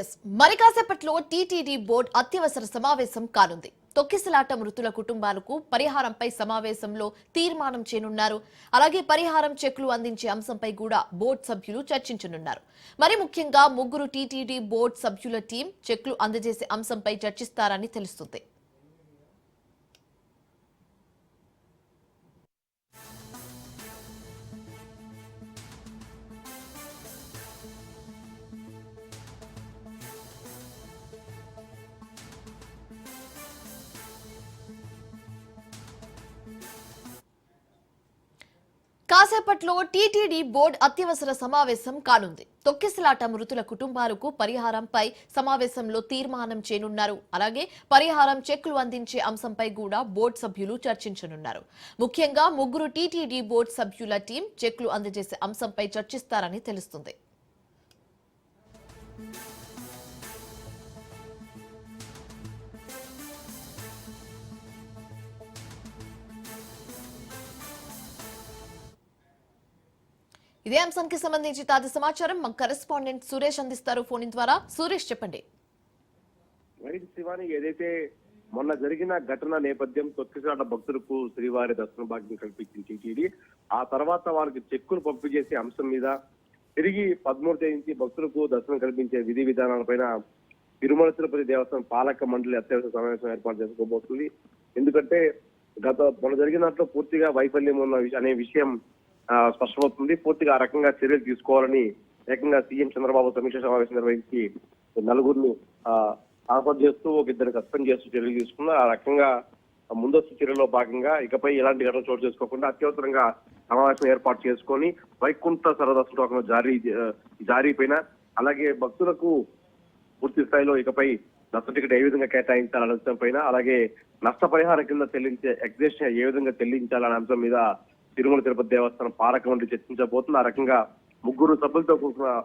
Yes మరి కాసేపట్లో TTD board అత్యవసర సమావేశం కానుంది. తొక్కిసలాట మృతుల కుటుంబాలకు పరిహారంపై సమావేశంలో తీర్మానం చేయనున్నారు. అలాగే పరిహారం చెక్లు అందించే అంశంపై కూడా బోర్డు సభ్యులు చర్చించనున్నారు. మరి ముఖ్యంగా ముగ్గురు టీటీడీ బోర్డు సభ్యుల టీం చెక్లు అందజేసే అంశంపై చర్చిస్తారని తెలుస్తుంది. కాసేపట్లో టీటీడీ బోర్డు అత్యవసర సమావేశం కానుంది. తొక్కిసలాట మృతుల కుటుంబాలకు పరిహారంపై సమావేశంలో తీర్మానం చేయనున్నారు. అలాగే పరిహారం చెక్లు అందించే అంశంపై కూడా బోర్డు సభ్యులు చర్చించనున్నారు. ముఖ్యంగా ముగ్గురు టీటీడీ బోర్డు సభ్యుల టీం చెక్లు అందజేసే అంశంపై చర్చిస్తారని తెలుస్తుంది. ఇదే అంశానికి సంబంధించి తాజా సమాచారం మా కరెస్పాండెంట్ సురేష్ అందిస్తారు ఫోన్ ద్వారా. సురేష్ చెప్పండి. రైట్ శివాని ఏదైతే మొన్న జరిగిన ఘటన నేపథ్యం తొక్కిసాట భక్తులకు శ్రీవారి దర్శన భాగ్యం కల్పించింది టీటీడీ. ఆ తర్వాత వారికి చెక్కును పంపిణీ చేసే అంశం మీద తిరిగి పదమూడు తేదీ నుంచి భక్తులకు దర్శనం కల్పించే విధి విధానాలపైన తిరుమల తిరుపతి దేవస్థానం పాలక మండలి అత్యవసర సమావేశం ఏర్పాటు చేసుకోబోతుంది. ఎందుకంటే గత మొన్న జరిగినట్లు పూర్తిగా వైఫల్యం ఉన్న అనే విషయం స్పష్టమవుతుంది. పూర్తిగా ఆ రకంగా చర్యలు తీసుకోవాలని ఏకంగా సీఎం చంద్రబాబు సమీక్ష సమావేశం నిర్వహించి నలుగురిని ఆఫర్ చేస్తూ ఒక ఇద్దరు సస్పెండ్ చేస్తూ చర్యలు తీసుకున్న ఆ రకంగా ముందస్తు చర్యల్లో భాగంగా ఇకపై ఎలాంటి ఘటనలు చోటు చేసుకోకుండా అత్యవసరంగా సమావేశం ఏర్పాటు చేసుకొని వైకుంఠ సరదర్శన టోకన్ జారీ జారీ పైన అలాగే భక్తులకు పూర్తి స్థాయిలో ఇకపై దత్త టికెట్ ఏ విధంగా కేటాయించాలనే అంశం పైన అలాగే నష్టపరిహారం కింద చెల్లించే ఎగ్జేషన్ ఏ విధంగా చెల్లించాలనే అంశం మీద తిరుమల తిరుపతి దేవస్థానం పాలక మండలి చర్చించబోతుంది. ఆ రకంగా ముగ్గురు సభ్యులతో కూడిన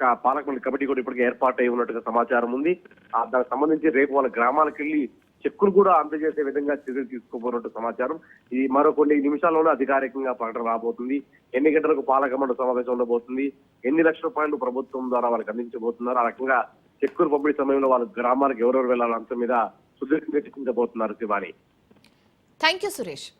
క- పాలక మండలి కమిటీ కూడా ఇప్పటికే ఏర్పాటై ఉన్నట్టుగా సమాచారం ఉంది. దానికి సంబంధించి రేపు వాళ్ళ గ్రామాలకు వెళ్ళి చెక్కులు కూడా అందజేసే విధంగా చర్యలు తీసుకోబోనట్టు సమాచారం. ఇది మరో కొన్ని నిమిషాల్లోనే అధికారికంగా ప్రకటన రాబోతుంది. ఎన్ని గంటలకు పాలక మండలి సమావేశం ఉండబోతుంది? ఎన్ని లక్షల రూపాయలు ప్రభుత్వం ద్వారా వాళ్ళకి అందించబోతున్నారు? ఆ రకంగా చెక్కులు పంపిణీ సమయంలో వాళ్ళ గ్రామాలకు ఎవరెవరు వెళ్ళాలన్న అంశం మీద సుదీర్ఘంగా చర్చించబోతున్నారు శివాని. Thank you Suresh